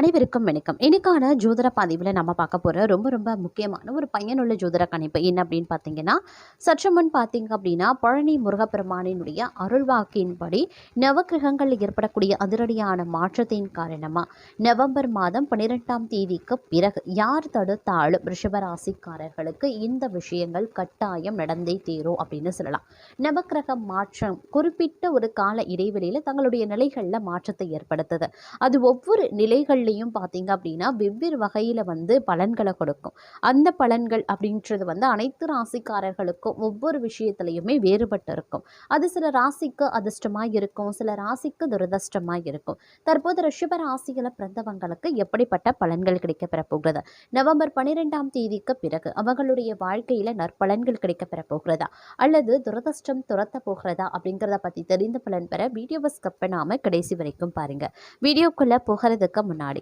அனைவருக்கும் வணக்கம். இன்னைக்கான ஜோதிட பதிவில் நம்ம பார்க்க போகிற ரொம்ப ரொம்ப முக்கியமான ஒரு பையனுள்ள ஜோதிட கணிப்பு என்ன அப்படின்னு பார்த்தீங்கன்னா சற்று முன் பார்த்தீங்க அப்படின்னா பழனி முருகப்பெருமானினுடைய அருள்வாக்கின்படி நவகிரகங்களில் ஏற்படக்கூடிய அதிரடியான மாற்றத்தின் காரணமாக நவம்பர் மாதம் பன்னிரெண்டாம் தேதிக்கு பிறகு யார் தடுத்தாலும் ரிஷபராசிக்காரர்களுக்கு இந்த விஷயங்கள் கட்டாயம் நடந்தே தீரும் அப்படின்னு சொல்லலாம். நவகிரக மாற்றம் குறிப்பிட்ட ஒரு கால இடைவெளியில் தங்களுடைய நிலைகளில் மாற்றத்தை ஏற்படுத்துது. அது ஒவ்வொரு நிலைகள்லையும் பார்த்தீங்க அப்படின்னா வெவ்வேறு வகையில் வந்து பலன்களை கொடுக்கும். அந்த பலன்கள் அப்படின்றது வந்து அனைத்து ராசிக்காரர்களுக்கும் ஒவ்வொரு விஷயத்துலையுமே வேறுபட்டு இருக்கும். அது சில ராசிக்கு அதிர்ஷ்டமாக இருக்கும் சில ராசிக்கு துரதிர்ஷ்டமாக இருக்கும். தற்போது ரிஷப ராசியில் பிறந்தவங்களுக்கு எப்படிப்பட்ட பலன்கள் கிடைக்கப்பெற போகிறது? நவம்பர் பன்னிரெண்டாம் தேதிக்கு பிறகு அவங்களுடைய வாழ்க்கையில் நற்பலன்கள் கிடைக்கப்பெற போகிறதா? அல்லது துரதிர்ஷ்டம் துரத்த போகிறதா? அப்படிங்கிறத பற்றி தெரிந்த பலன் பெற வீடியோவை ஸ்கப் பண்ணாமல் கடைசி வரைக்கும் பாருங்கள் வீடியோக்குள்ளே போகிறதுக்கு முன்னாடி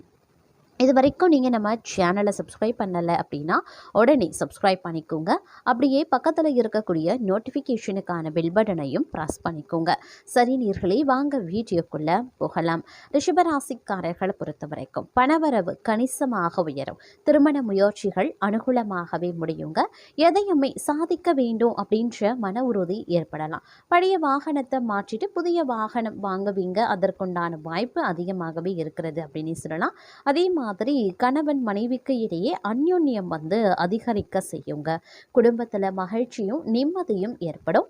இது வரைக்கும் நீங்கள் நம்ம சேனலை சப்ஸ்கிரைப் பண்ணலை அப்படின்னா உடனே சப்ஸ்கிரைப் பண்ணிக்கோங்க. அப்படியே பக்கத்தில் இருக்கக்கூடிய நோட்டிஃபிகேஷனுக்கான பெல் பட்டனையும் ப்ரெஸ் பண்ணிக்கோங்க. சரி நீர்களே வாங்க வீடியோக்குள்ளே போகலாம். ரிஷபராசிக்காரர்களை பொறுத்த வரைக்கும் பணவரவு கணிசமாக உயரும். திருமண முயற்சிகள் அனுகூலமாகவே முடியுங்க. எதையுமே சாதிக்க வேண்டும் அப்படின்ற மன உறுதி ஏற்படலாம். பழைய வாகனத்தை மாற்றிட்டு புதிய வாகனம் வாங்குவீங்க. அதற்குண்டான வாய்ப்பு அதிகமாகவே இருக்கிறது அப்படின்னு சொல்லலாம். அதே மாதிரி மாதிரி கணவன் மனைவிக்கு இடையே அந்யோன்யம் வந்து அதிகரிக்க செய்யுங்க. குடும்பத்தில் மகிழ்ச்சியும் நிம்மதியும் ஏற்படும்.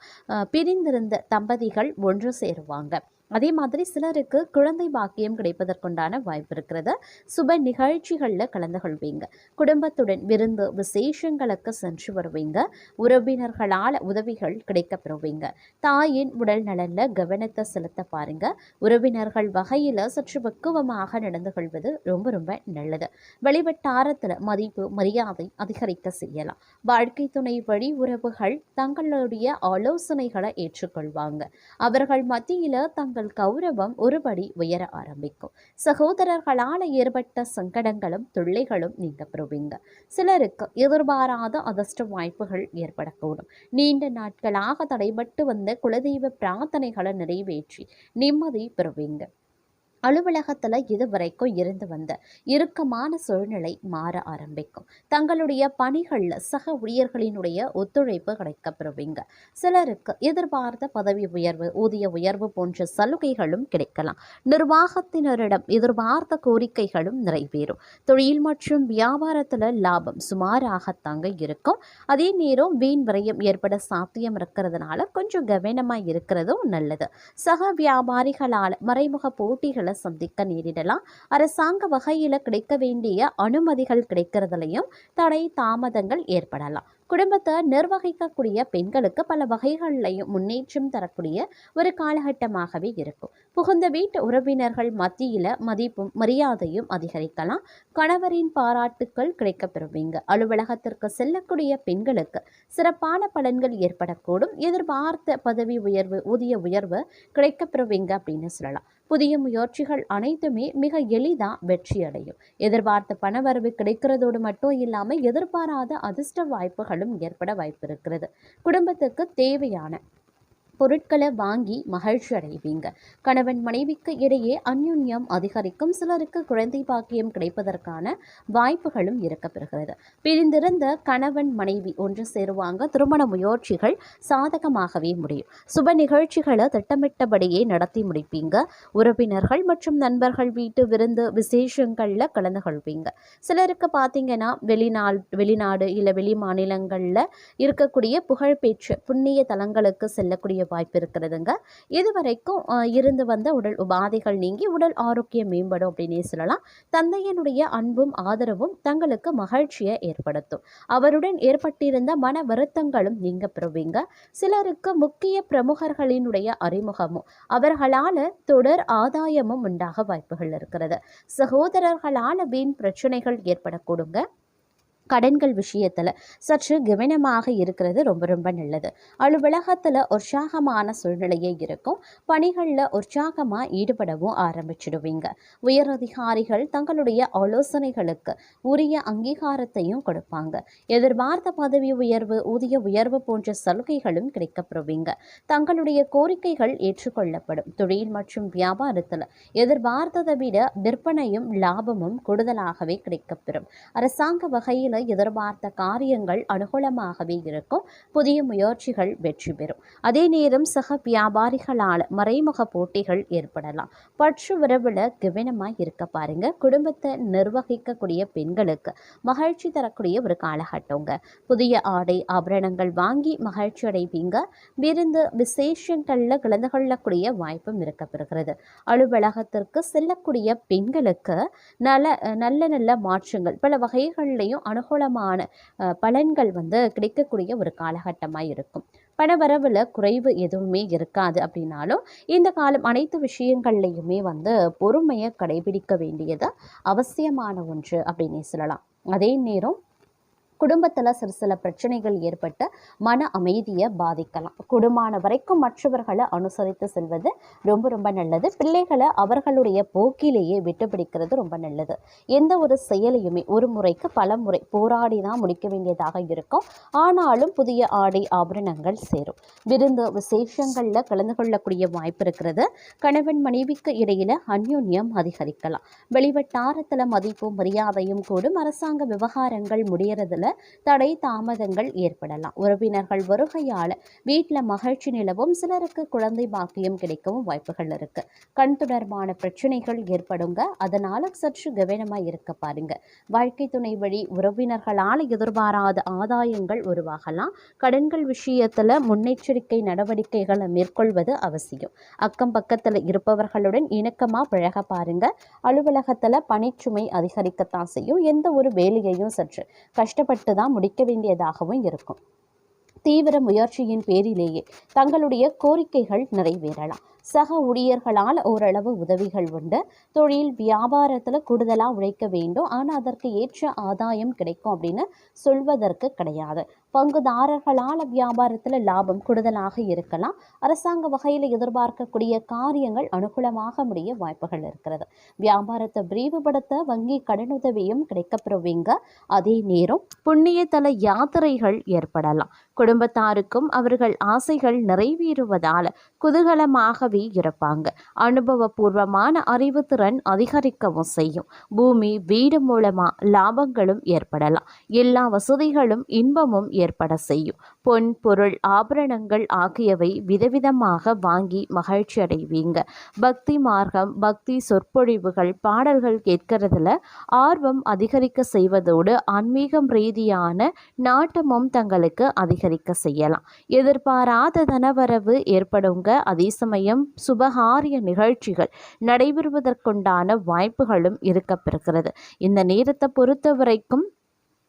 பிரிந்திருந்த தம்பதிகள் ஒன்று சேருவாங்க. அதே மாதிரி சிலருக்கு குழந்தை பாக்கியம் கிடைப்பதற்குண்டான வாய்ப்பு இருக்கிறது. சுப நிகழ்ச்சிகளில் கலந்து கொள்வீங்க. குடும்பத்துடன் விருந்து விசேஷங்களுக்கு சென்று வருவீங்க. உறவினர்களால் உதவிகள் கிடைக்க பெறுவீங்க தாயின் உடல் நலனில் கவனத்தை செலுத்த பாருங்க. உறவினர்கள் வகையில் சற்று பக்குவமாக நடந்து கொள்வது ரொம்ப ரொம்ப நல்லது. வெளிவட்டாரத்தில் மதிப்பு மரியாதை அதிகரிக்க செய்யலாம். வாழ்க்கை துணை வழி உறவுகள் தங்களுடைய ஆலோசனைகளை ஏற்றுக்கொள்வாங்க. அவர்கள் மத்தியில் தங்கள் கௌரவம் ஒருபடி உயர ஆரம்பிக்கும். சகோதரர்களால் ஏற்பட்ட சங்கடங்களும் தொல்லைகளும் நீங்க பெறுவீங்க. சிலருக்கு எதிர்பாராத அதிர்ஷ்ட வாய்ப்புகள் ஏற்படக்கூடும். நீண்ட நாட்களாக தடைபட்டு வந்த குலதெய்வ பிரார்த்தனைகளை நிறைவேற்றி நிம்மதி பெறுவீங்க. அலுவலகத்தில் இதுவரைக்கும் இருந்து வந்த இறுக்கமான சூழ்நிலை மாற ஆரம்பிக்கும். தங்களுடைய பணிகளில் சக ஊழியர்களினுடைய ஒத்துழைப்பு கிடைக்கப்பெறுவீங்க. சிலருக்கு எதிர்பார்த்த பதவி உயர்வு ஊதிய உயர்வு போன்ற சலுகைகளும் கிடைக்கலாம். நிர்வாகத்தினரிடம் எதிர்பார்த்த கோரிக்கைகளும் நிறைவேறும். தொழில் மற்றும் வியாபாரத்தில் லாபம் சுமாராகத்தாங்க இருக்கும். அதே நேரம் வீண் விரயம் ஏற்பட சாத்தியம் இருக்கிறதுனால கொஞ்சம் கவனமாக இருக்கிறதும் நல்லது. சக வியாபாரிகளால் மறைமுக போட்டிகளை சந்திக்க நேரிடலாம். அரசாங்க வகையில் கிடைக்க வேண்டிய அனுமதிகள் கிடைக்கிறதுலையும் தடை தாமதங்கள் ஏற்படலாம். குடும்பத்தை நிர்வகிக்கக்கூடிய பெண்களுக்கு பல வகைகள்லையும் முன்னேற்றம் தரக்கூடிய ஒரு காலகட்டமாகவே இருக்கும். புகுந்த வீட்டு உறவினர்கள் மத்தியில் மதிப்பும் மரியாதையும் அதிகரிக்கலாம். கணவரின் பாராட்டுக்கள் கிடைக்க பெறுவீங்க அலுவலகத்திற்கு செல்லக்கூடிய பெண்களுக்கு சிறப்பான பலன்கள் ஏற்படக்கூடும். எதிர்பார்த்த பதவி உயர்வு ஊதிய உயர்வு கிடைக்க பெறுவீங்க அப்படின்னு சொல்லலாம். புதிய முயற்சிகள் அனைத்துமே மிக எளிதாக வெற்றி அடையும் எதிர்பார்த்த பணவரவு கிடைக்கிறதோடு மட்டும் இல்லாமல் எதிர்பாராத அதிர்ஷ்ட வாய்ப்புகளும் ஏற்பட வாய்ப்பு இருக்கிறது குடும்பத்துக்கு தேவையான பொருட்களை வாங்கி மகிழ்ச்சி அடைவீங்க. கணவன் மனைவிக்கு இடையே அந்யுன்யம் அதிகரிக்கும். சிலருக்கு குழந்தை பாக்கியம் கிடைப்பதற்கான வாய்ப்புகளும் இருக்கப்பெறுகிறது. பிரிந்திருந்த கணவன் மனைவி ஒன்று சேருவாங்க. திருமண முயற்சிகள் சாதகமாகவே முடியும். சுப நிகழ்ச்சிகளை திட்டமிட்டபடியே நடத்தி முடிப்பீங்க. உறவினர்கள் மற்றும் நண்பர்கள் வீட்டு விருந்து விசேஷங்களில் கலந்து கொள்வீங்க. சிலருக்கு பார்த்தீங்கன்னா வெளிநாள் வெளிநாடு இல்லை வெளி மாநிலங்களில் இருக்கக்கூடிய புகழ்பெற்ற புண்ணிய தலங்களுக்கு செல்லக்கூடிய வாய்ப்பு இருக்கிறதுங்க. இதுவரைக்கும் அஹ், இருந்து வந்த உடல் உபாதைகள் நீங்கி உடல் ஆரோக்கியம் மேம்படும் அப்படின்னே சொல்லலாம். தந்தையனுடைய அன்பும் ஆதரவும் தங்களுக்கு மகிழ்ச்சியை ஏற்படுத்தும். அவருடன் ஏற்பட்டிருந்த மன வருத்தங்களும் நீங்க பெறுவீங்க. சிலருக்கு முக்கிய பிரமுகர்களினுடைய அறிமுகமும் அவர்களால் தொடர் ஆதாயமும் உண்டாக வாய்ப்புகள் இருக்கிறது. சகோதரர்களால் வீண் பிரச்சனைகள் ஏற்படக்கூடுங்க. கடன்கள் விஷயத்தில் சற்று கவனமாக இருக்கிறது ரொம்ப ரொம்ப நல்லது. அலுவலகத்தில் உற்சாகமான சூழ்நிலையே இருக்கும். பணிகளில் உற்சாகமாக ஈடுபடவும் ஆரம்பிச்சிடுவீங்க. உயரதிகாரிகள் தங்களுடைய ஆலோசனைகளுக்கு உரிய அங்கீகாரத்தையும் கொடுப்பாங்க. எதிர்பார்த்த பதவி உயர்வு ஊதிய உயர்வு போன்ற சலுகைகளும் கிடைக்கப்பெறுவீங்க. தங்களுடைய கோரிக்கைகள் ஏற்றுக்கொள்ளப்படும். தொழில் மற்றும் வியாபாரத்தில் எதிர்பார்த்ததை விட விற்பனையும் லாபமும் கூடுதலாகவே கிடைக்கப்பெறும். அரசாங்க வகையில் எதிர்பார்த்த காரியங்கள் அனுகூலமாகவே இருக்கும். புதிய முயற்சிகள் வெற்றி பெறும். அதே நேரம் சக வியாபாரிகளால் மறைமுக போட்டிகள் ஏற்படலாம். பற்று உறவில் கவனமாக இருக்க பாருங்க. குடும்பத்தை நிர்வகிக்கக்கூடிய பெண்களுக்கு மகிழ்ச்சி தரக்கூடிய ஒரு காலகட்டங்க. புதிய ஆடை ஆபரணங்கள் வாங்கி மகிழ்ச்சி அடைவீங்க. விருந்து விசேஷங்களில் கலந்து கொள்ளக்கூடிய வாய்ப்பும் இருக்கப்பெறுகிறது. அலுவலகத்திற்கு செல்லக்கூடிய பெண்களுக்கு நல்ல நல்ல நல்ல மாற்றங்கள் பல வகைகள்லையும் அனுகூலமான பலன்கள் வந்து கிடைக்கக்கூடிய ஒரு காலகட்டமாக இருக்கும். பணவரவில் குறைவு எதுவுமே இருக்காது அப்படின்னாலும் இந்த காலம் அனைத்து விஷயங்கள்லையுமே வந்து பொறுமையை கடைபிடிக்க வேண்டியது அவசியமான ஒன்று அப்படின்னே சொல்லலாம். அதே நேரம் குடும்பத்தில் சிறு சில பிரச்சனைகள் ஏற்பட்டு மன அமைதியை பாதிக்கலாம். குடும்பமான வரைக்கும் மற்றவர்களை அனுசரித்து செல்வது ரொம்ப ரொம்ப நல்லது. பிள்ளைகளை அவர்களுடைய போக்கிலேயே விட்டு பிடிக்கிறது ரொம்ப நல்லது. எந்த ஒரு செயலையுமே ஒரு முறைக்கு பல முறை போராடி தான் முடிக்க வேண்டியதாக இருக்கும். ஆனாலும் புதிய ஆடை ஆபரணங்கள் சேரும். விருந்து விசேஷங்களில் கலந்து கொள்ளக்கூடிய வாய்ப்பு இருக்கிறது. கணவன் மனைவிக்கு இடையில அந்யோன்யம் அதிகரிக்கலாம். வெளிவட்டாரத்தில் மதிப்பும் மரியாதையும் கூடும். அரசாங்க விவகாரங்கள் முடியறதுல தடை தாமதங்கள் ஏற்படலாம். உறவினர்கள் வருகையால் வீட்டில் மகிழ்ச்சி நிலவும் சிலருக்கு குழந்தை பாக்கியம் கிடைக்கவும் வாய்ப்புகள் இருக்கு. கண் தொடர்பான பிரச்சனைகள் ஏற்படுங்க. அதனால சற்று கவனமாக இருக்க பாருங்க. வாழ்க்கை துணை வழி உறவினர்களால் எதிர்பாராத ஆதாயங்கள் உருவாகலாம். கடன்கள் விஷயத்தில் முன்னெச்சரிக்கை நடவடிக்கைகளை மேற்கொள்வது அவசியம். அக்கம் பக்கத்தில் இருப்பவர்களுடன் இணக்கமாக பழக பாருங்க. அலுவலகத்தில் பணிச்சுமை அதிகரிக்கத்தான் செய்யும். எந்த ஒரு வேலையையும் சற்று கஷ்டப்பட்டு தான் முடிக்க வேண்டியதாகவும் இருக்கும். தீவிர முயற்சியின் பேரிலேயே தங்களுடைய கோரிக்கைகள் நிறைவேறலாம். சக ஊழியர்களால் ஓரளவு உதவிகள் உண்டு. தொழில் வியாபாரத்தில் கூடுதலாக உழைக்க வேண்டும். ஆனால் அதற்கு ஏற்ற ஆதாயம் கிடைக்கும் அப்படின்னு சொல்வதற்கு கிடையாது. பங்குதாரர்களால் வியாபாரத்தில் லாபம் கூடுதலாக இருக்கலாம். அரசாங்க வகையில் எதிர்பார்க்கக்கூடிய காரியங்கள் அனுகூலமாக முடிய வாய்ப்புகள் இருக்கிறது. வியாபாரத்தை விரிவுபடுத்த வங்கி கடனுதவியும் கிடைக்கப்பெறுவீங்க அதே நேரம் புண்ணியதல யாத்திரைகள் ஏற்படலாம். குடும்பத்தாருக்கும் அவர்கள் ஆசைகள் நிறைவேறுவதால் குதூகலமாகவே இருப்பாங்க அனுபவபூர்வமான அறிவுத்திறன் அதிகரிக்கவும் செய்யும். பூமி வீடு மூலமா லாபங்களும் ஏற்படலாம். எல்லா வசதிகளும் இன்பமும் ஏற்பட செய்யும். பொன் பொருள் ஆபரணங்கள் ஆகியவை விதவிதமாக வாங்கி மகிழ்ச்சி அடைவீங்க. பக்தி மார்க்கம் பக்தி சொற்பொழிவுகள் பாடல்கள் கேட்கறதுல ஆர்வம் அதிகரிக்க செய்வதோடு ஆன்மீகம் ரீதியான நாட்டமும் தங்களுக்கு அதிகரிக்க செய்யலாம். எதிர்பாராத தனவரவு ஏற்படுங்க. அதே சமயம் சுபகாரிய நிகழ்ச்சிகள் நடைபெறுவதற்குண்டான வாய்ப்புகளும் இருக்கப்பெறுகிறது. இந்த நேரத்தை பொறுத்த வரைக்கும்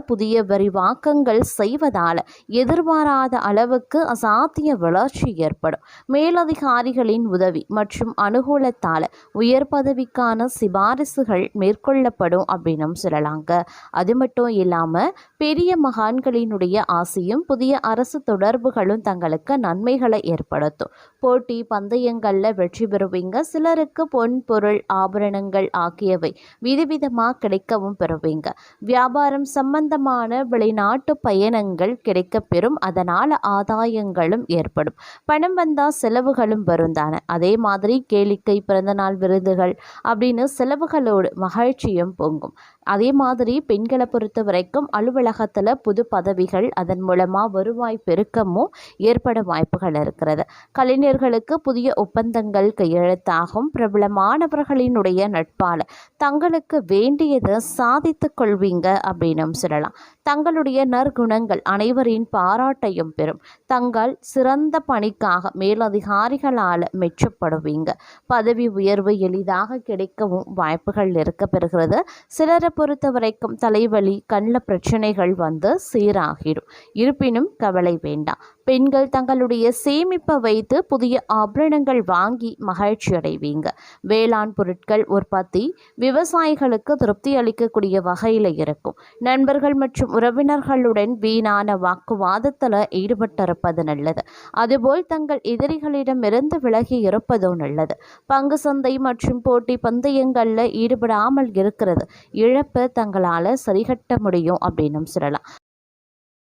புதிய விரிவாக்கங்கள் செய்வதால் எதிர்பாராத அளவுக்கு அசாத்திய வளர்ச்சி ஏற்படும். மேலதிகாரிகளின் உதவி மற்றும் அனுகூலத்தால் உயர் பதவிக்கான சிபாரிசுகள் மேற்கொள்ளப்படும் அப்படின்னு சொல்லலாங்க. அது மட்டும் இல்லாமல் பெரிய மகான்களினுடைய ஆசையும் புதிய அரசு தொடர்புகளும் தங்களுக்கு நன்மைகளை ஏற்படுத்தும். போட்டி பந்தயங்களில் வெற்றி பெறுவீங்க. சிலருக்கு பொன் பொருள் ஆபரணங்கள் ஆகியவை விதவிதமாக கிடைக்கவும் பெறுவீங்க. வியாபாரம் சம்பந்தமான வெளிநாட்டு பயணங்கள் கிடைக்கப்பெறும் அதனால் ஆதாயங்களும் ஏற்படும். பணம் வந்தால் செலவுகளும் வரும் தானே அதே மாதிரி கேளிக்கை பிறந்தநாள் விருதுகள் அப்படின்னு செலவுகளோடு மகிழ்ச்சியும் பொங்கும். அதே மாதிரி பெண்களை பொறுத்த வரைக்கும் அலுவலகத்தில் புது பதவிகள் அதன் மூலமாக வருவாய் பெருக்கமும் ஏற்பட வாய்ப்புகள் இருக்கிறது. கலைஞர்களுக்கு புதிய ஒப்பந்தங்கள் கையெழுத்தாகும். பிரபலமானவர்களினுடைய நட்பால் தங்களுக்கு வேண்டியதை சாதித்து கொள்வீங்க அப்படின்னும் சொல்லலாம். தங்களுடைய நற்குணங்கள் அனைவரின் பாராட்டையும் பெறும். தங்கள் சிறந்த பணிக்காக மேலதிகாரிகளால் மெச்சப்படுவீங்க. பதவி உயர்வு எளிதாக கிடைக்கவும் வாய்ப்புகள் இருக்க பெறுகிறது சிலரை பொறுத்த வரைக்கும் தலைவலி கண்ணில் பிரச்சனைகள் வந்து சீராகிடும். இருப்பினும் கவலை வேண்டாம். பெண்கள் தங்களுடைய சேமிப்பை வைத்து புதிய ஆபரணங்கள் வாங்கி மகிழ்ச்சி அடைவீங்க. வேளாண் பொருட்கள் உற்பத்தி விவசாயிகளுக்கு திருப்தி அளிக்கக்கூடிய வகையில் இருக்கும். நண்பர்கள் மற்றும் உறவினர்களுடன் வீணான வாக்குவாதத்தில் ஈடுபட்டிருப்பது நல்லது. அதுபோல் தங்கள் எதிரிகளிடமிருந்து விலகி இருப்பதும் நல்லது. பங்கு சந்தை மற்றும் போட்டி பந்தயங்களில் ஈடுபடாமல் இருக்கிறது. இழப்பை தங்களால் சரிகட்ட முடியும் அப்படின்னும் சொல்லலாம்.